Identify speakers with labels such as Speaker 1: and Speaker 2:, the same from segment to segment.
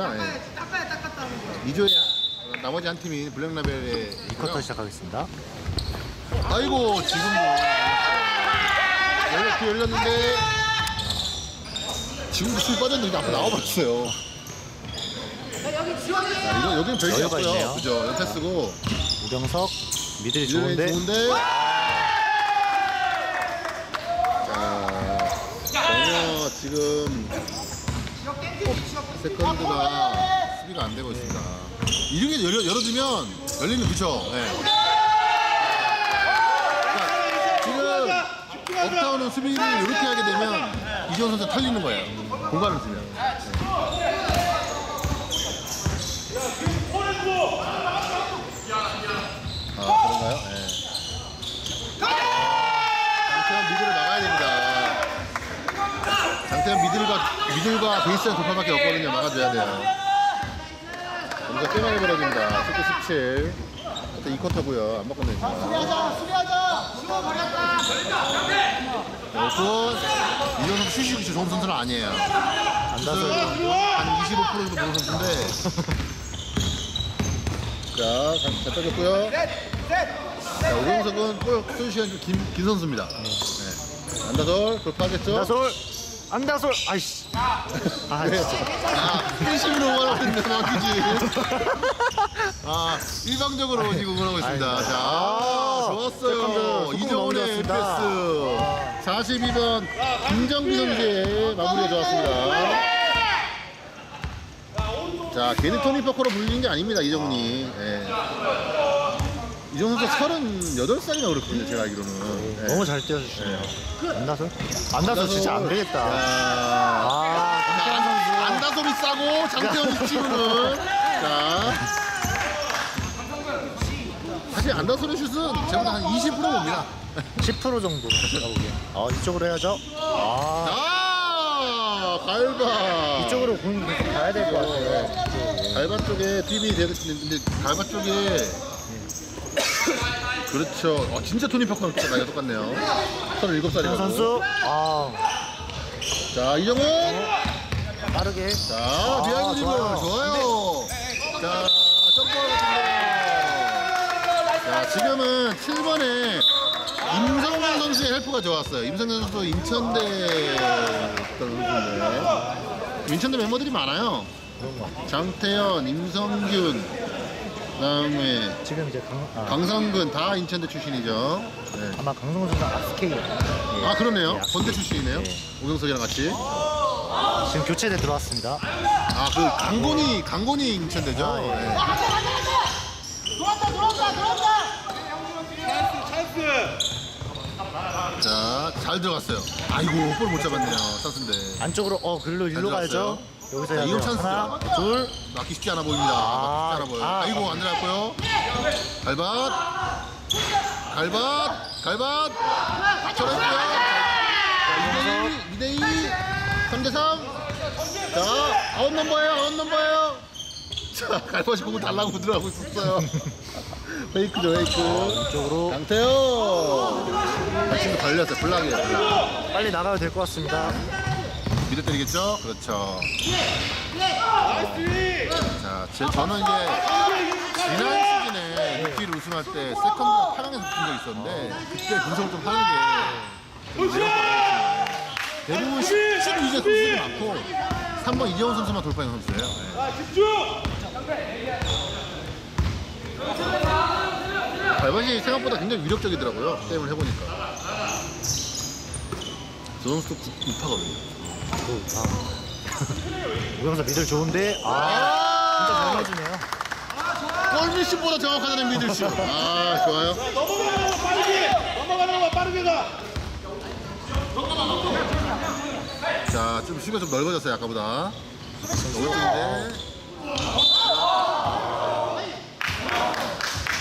Speaker 1: 있습니다. 예. 2조에 나머지 한 팀이 블랙라벨의
Speaker 2: 2쿼터 시작하겠습니다.
Speaker 1: 아이고 지금도 열렸 열렸는데 지금도 술 빠졌는데 앞으로 나와버렸어요. 자, 이거 여기는 별게
Speaker 2: 여유가
Speaker 1: 없고요.
Speaker 2: 있네요.
Speaker 1: 그죠? 연패 쓰고
Speaker 2: 우경석 미들이 좋은데
Speaker 1: 좋은데. 자 전혀 지금 세컨드가 수비가 안 되고 있습니다. 이렇게 열어, 열어주면 열리는 그쵸? 네. 자, 지금 업타운은 수비를 이렇게 하게 되면 이지원 선수 탈리는 거예요. 공간을 주면. 아 그런가요? 네. 장태현 미들을 막아야 됩니다. 장태현 미들과 미들과 베이스라인 돌파밖에 없거든요. 막아줘야 돼요. 여기서 꽤 많이 벌어집니다. 19, 17. 일단 2쿼터고요. 안 바꿔내니까.
Speaker 3: 수리하자 수리하자 지워버렸다
Speaker 1: 그리고 이현 선수 슛이 그렇게 좋은 선수는 아니에요.
Speaker 2: 안다솔
Speaker 1: 한25% 정도 보는 선수인데. 자, 잘, 잘 떠줬고요. 자, 오경석은 좀 긴, 긴 선수입니다. 네. 안다솔 돌파하겠죠?
Speaker 2: 안다솔 안다솔 아이씨 아
Speaker 1: 네.
Speaker 2: 진짜
Speaker 1: 아, 팬심으로 응원하고 있는데 막히지. 아, 일방적으로 지금 응원하고 있습니다. 자,
Speaker 2: 아,
Speaker 1: 좋았어요. 이정훈의 패스. 42번 김정비 선수의 마무리가 좋았습니다. 자, 괜히 토니 퍼커로 불리는 게 아닙니다, 이정훈이. 예. 이정훈 선수 38살이나 그렇거든요, 제가 알기로는. 예.
Speaker 2: 너무 잘 뛰어주시네요. 안다솔 안다솔 진짜 안 되겠다.
Speaker 1: 자,
Speaker 2: 아 강태환 선수
Speaker 1: 안다솜이 싸고 장태현이 치고는 자 사실 안다솜의 슛은 제가 한20% 봅니다
Speaker 2: 10% 정도 제가 보기엔. 아 이쪽으로 해야죠. 아
Speaker 1: 아 갈바
Speaker 2: 이쪽으로 공 가야 될 것 같아요.
Speaker 1: 갈바 쪽에 TV 되는데 갈바 쪽에 그렇죠 어, 진짜 토니 퍼커랑 나이가 똑같네요 37살이라고
Speaker 2: 강 선수 아
Speaker 1: 자 이정훈
Speaker 2: 빠르게
Speaker 1: 자, 비하인드 드리블
Speaker 2: 좋아요.
Speaker 1: 좋아요. 자, 점퍼 같은데. 자, 지금은 7번에 임성현 선수의 헬프가 좋았어요. 임성현 선수 인천대 선수인데. 인천대 멤버들이 많아요. 장태현, 임성균, 그다음에
Speaker 2: 지금 이제 강 아,
Speaker 1: 강성근 다 인천대 출신이죠. 네.
Speaker 2: 아마 강성훈 선수는 아스케이. 예.
Speaker 1: 아 그러네요.
Speaker 2: 예,
Speaker 1: 건대 출신이네요.
Speaker 2: 네.
Speaker 1: 오경석이랑 같이.
Speaker 2: 지금 교체돼 들어왔습니다.
Speaker 1: 아 그 강곤이 강곤이 인천대죠.
Speaker 2: 아, 예.
Speaker 1: 네.
Speaker 3: 들어왔다 들어왔다 들어왔다
Speaker 1: 자, 잘 들어갔어요. 아이고, 볼못 잡았네요. 찬스인데.
Speaker 2: 안쪽으로 어 글로 일로
Speaker 1: 잘
Speaker 2: 가야죠. 여기서
Speaker 1: 자. 이건 찬스죠.
Speaker 2: 하나 둘
Speaker 1: 막기 쉽지 않아 보입니다.
Speaker 2: 아,
Speaker 1: 막기 쉽지 않아 보여요.
Speaker 2: 아.
Speaker 1: 아, 이고안 들어갔고요. 갈밭. 갈밭. 갈밭. 저랬고요. 자, 2대2. 2대2. 3대3. 자, 아웃 넘버예요. 아웃 넘버예요. 자, 갈밭이 공을 달라고 들어가고 있었어요. 페이크죠, 페이크.
Speaker 2: 이쪽으로
Speaker 1: 강태호. 지금 걸렸어요. 블락이에요, 블락.
Speaker 2: 빨리 나가야 될것 같습니다.
Speaker 1: 미드 때리겠죠? 그렇죠. 자, 제, 저는 이제 지난 시즌에 육기를 우승할 때 세컨드가 8강에서 붙은 적이 있었는데 그때 분석을 좀 하는 어려웠거든요. 대부분 12위 선수들이 많고 3번 이재원 선수만 돌파하는 선수예요. 네. 발바지 생각보다 굉장히 위력적이더라고요. 게임을 해보니까. 저 선수도 6파거든요.
Speaker 2: 오, 아. 우영석 미들 좋은데 아 진짜 잘 맞으네요.
Speaker 1: 골미슛보다 정확하다는 미들슛. 아, 좋아요.
Speaker 4: 넘어가는 거 빠르게 넘어가는 거 빠르게 가
Speaker 1: 자, 좀 수비가 좀 넓어졌어요, 아까보다. 오른쪽인데.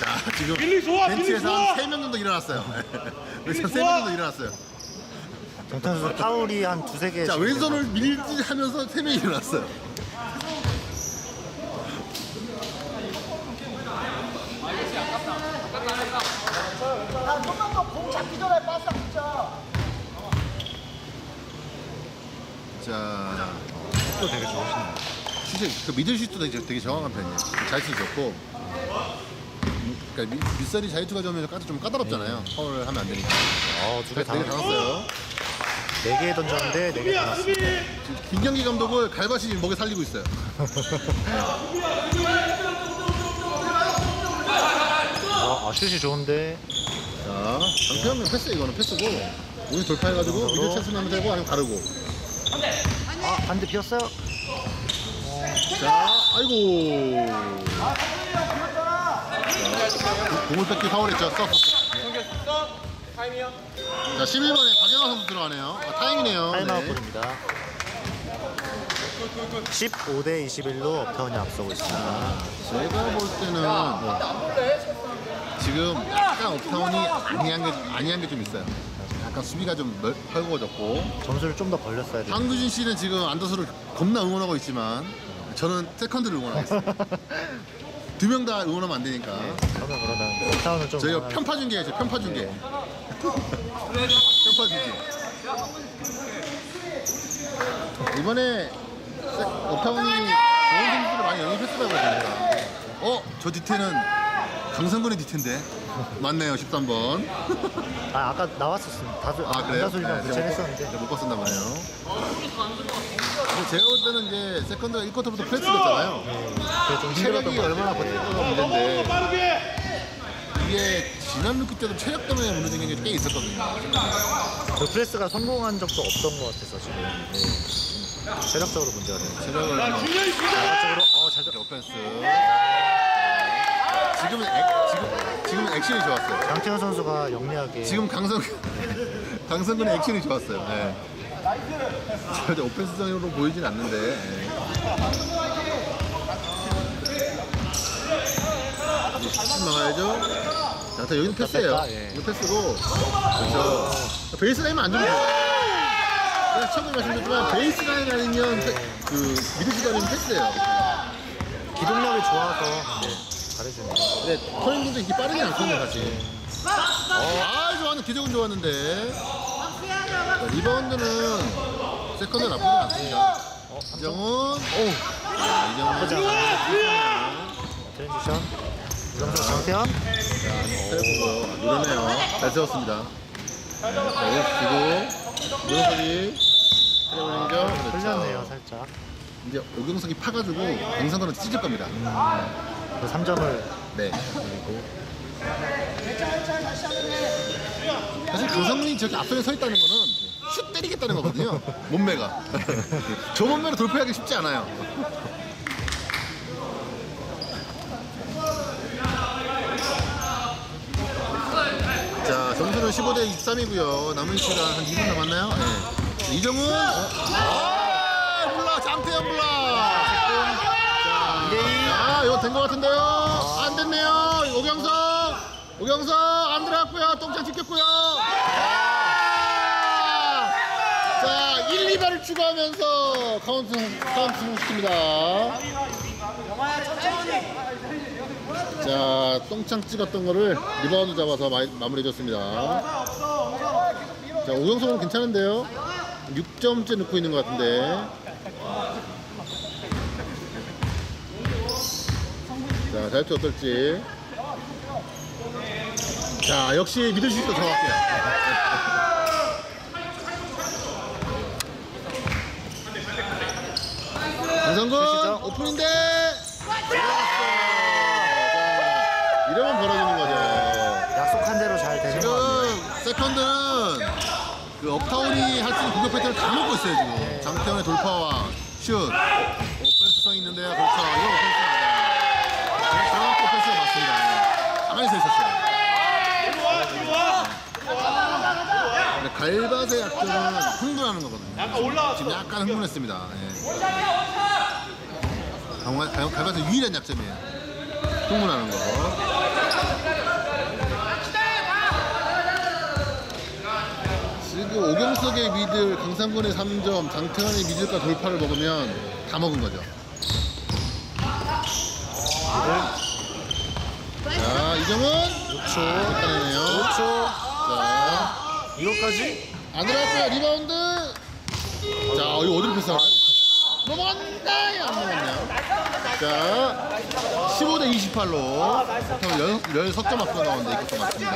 Speaker 1: 자, 지금
Speaker 4: 빌리 좋아, 빌리
Speaker 1: 벤치에서
Speaker 4: 좋아.
Speaker 1: 한 3명 정도 일어났어요.
Speaker 4: 좋아.
Speaker 1: 3명 정도 일어났어요.
Speaker 2: 정찬 선수 파울이 한 두세 개.
Speaker 1: 자, 왼손을 밀지 하면서 3명이 일어났어요.
Speaker 3: 야 좀만 더공 잡기 전에 빠싸 붙자
Speaker 1: 자,
Speaker 2: 또 되게 좋으시네요.
Speaker 1: 슛이 그 미들 슛도 되게, 되게 정확한 편이에요. 음, 그러니까 미- 밑살이 자유투가 좋으면 까좀 까다롭잖아요. 파울을 하면 안 되니까.
Speaker 2: 어, 두개 다.
Speaker 1: 되게 잘했어요.
Speaker 2: 네개 던졌는데 네개다 났어.
Speaker 1: 김경기 감독을 갈바시 목에 살리고 있어요.
Speaker 2: 아, 아, 슛이 좋은데.
Speaker 1: 자, 장태형은 패스 이거는 패스고 우리 돌파해가지고. 미들 찬스 하면 되고 아니면 가르고.
Speaker 2: 아, 반대 비었어요.
Speaker 1: 자, 아이고. 자, 공을 뺏기 파울했죠. 스톱. 자, 11번에 박영화 선수 들어가네요. 아, 타임이네요.
Speaker 2: 타임아웃
Speaker 1: 네.
Speaker 2: 볼입니다. 15대 21로 업타운이 앞서고 있습니다.
Speaker 1: 제가 볼 때는 지금 약간 업타운이 아니한 게 아니한 게 좀 있어요. 약간 수비가 좀 넓- 헐거워졌고
Speaker 2: 점수를 좀 더 벌렸어야 돼요.
Speaker 1: 황규진 씨는 지금 안더스를 겁나 응원하고 있지만 저는 세컨드를 있어요. 두명 다 응원하면 안 되니까
Speaker 2: 저는 그러면 업타운을 좀
Speaker 1: 저희가
Speaker 2: 응원하는-
Speaker 1: 편파 중계죠. 편파 중계. 편파 중계. 이번에 세- 업타운이 좋은 선수들을 많이 영입했더라고요. 보니까. 어? 저 뒤태는 강성근의 뒤태인데 맞네요 13번
Speaker 2: 아, 아까 나왔었습니다. 다수,
Speaker 1: 아 그래요?
Speaker 2: 다수이랑
Speaker 1: 네,
Speaker 2: 교체했었는데.
Speaker 1: 제가 못 봤었나 봐요 근데 제가 볼 때는 이제 세컨드가 1쿼터부터 프레스였잖아요
Speaker 2: 그게 좀
Speaker 1: 체력이 얼마나. 버틸까가 문제인데 이게 지난 루키 때도 체력 때문에 무너진 게 꽤 있었거든요
Speaker 2: 그 프레스가 성공한 적도 없던 것 같아서 지금 네. 좀 체력적으로 문제가 돼요.
Speaker 1: 체력을 좀
Speaker 4: 준현이 준현
Speaker 2: 바깥쪽으로 어, 잘 들어.
Speaker 1: 오펜스 지금은 액, 지금, 지금은 액션이 좋았어요
Speaker 2: 장태현 선수가 영리하게
Speaker 1: 지금 강성 강성근의 액션이 좋았어요. 네. 절대 오펜스적으로 보이진 않는데. 네. 이제 슛 나가야죠. 자, 자, 여기는 패스예요.
Speaker 2: 뺐다, 예.
Speaker 1: 이거 패스고. 그렇죠. 베이스 라인만 안 돼요. 그냥 처음에 말씀드렸지만 베이스 라인 아니면 패- 그 미드슛 아니면 패스예요.
Speaker 2: 기동력이 좋아서 네, 잘해주네요.
Speaker 1: 근데 터닝도 이렇게 빠르진 않거든요, 사실. 어, 아, 좋았는데, 기적은 좋았는데. 자, 리바운드는 세컨드 나쁘지 않습니다.
Speaker 2: 어,
Speaker 1: 이정훈, 오! 자,
Speaker 2: 나쁘지
Speaker 1: 이정훈.
Speaker 2: 않아요. 트랜지션. 장태현.
Speaker 1: 세우고요. 노렸네요. 잘 세웠습니다. 자, 오시고, 노영석이. 트래블링죠.
Speaker 2: 흘렸네요, 살짝.
Speaker 1: 이제 오경석이 파가지고 강상도는 찢을 겁니다.
Speaker 2: 그 3점을
Speaker 1: 네. 사실 강성민이 저기 앞선에 서 있다는 거는 슛 때리겠다는 거거든요. 몸매가. 저 몸매로 돌파하기 쉽지 않아요. 자, 점수는 15대 23이고요. 남은 시간 한 2분 남았나요? 네. 이정훈. 아, 몰라. 장태현 몰라. 자, 이거 된 것 같은데요. 안 됐네요. 오경석. 오경석 안 들어갔고요. 똥장 찍혔고요. 아! 자, 1, 2발을 추가하면서 카운트, 카운트 성공시킵니다. 자, 똥창 찍었던 거를 리바운드 잡아서 마, 마무리해 줬습니다. 자, 오경석은 괜찮은데요? 6점째 넣고 있는 것 같은데. 자, 자유투 어떨지. 자, 역시 믿을 수 있어 정확해요. 강성근
Speaker 2: 슛이죠?
Speaker 1: 오픈인데 그 업타운이 할 수 있는 공격 패턴을 다 먹고 있어요 지금. 장태현의 돌파와 슛. 오펜스성 있는데요. 그렇죠. 이거 오펜스 맞아요 정확히 오펜스가 맞습니다. 네. 가만히 서 있었어요. 근데 갈바의 약점은 흥분하는 거거든요.
Speaker 4: 약간 올라왔어.
Speaker 1: 지금 약간 흥분했습니다. 예. 갈바의 유일한 약점이에요. 흥분하는 거 오경석의 미들, 강상근의 3점, 장태환의 미들과 돌파를 먹으면 다 먹은 거죠. 자, 이정은
Speaker 2: 6초.
Speaker 1: 쫓아내네요.
Speaker 2: 5초.
Speaker 1: 자,
Speaker 2: 이거까지?
Speaker 1: 안 들어갔어요. 리바운드. 자, 이거 어디로 패스하나요? 넘어간다! 안 넘어갔네요. 자, 15대 28로 16점 앞서 나오는데 이것도 맞습니다.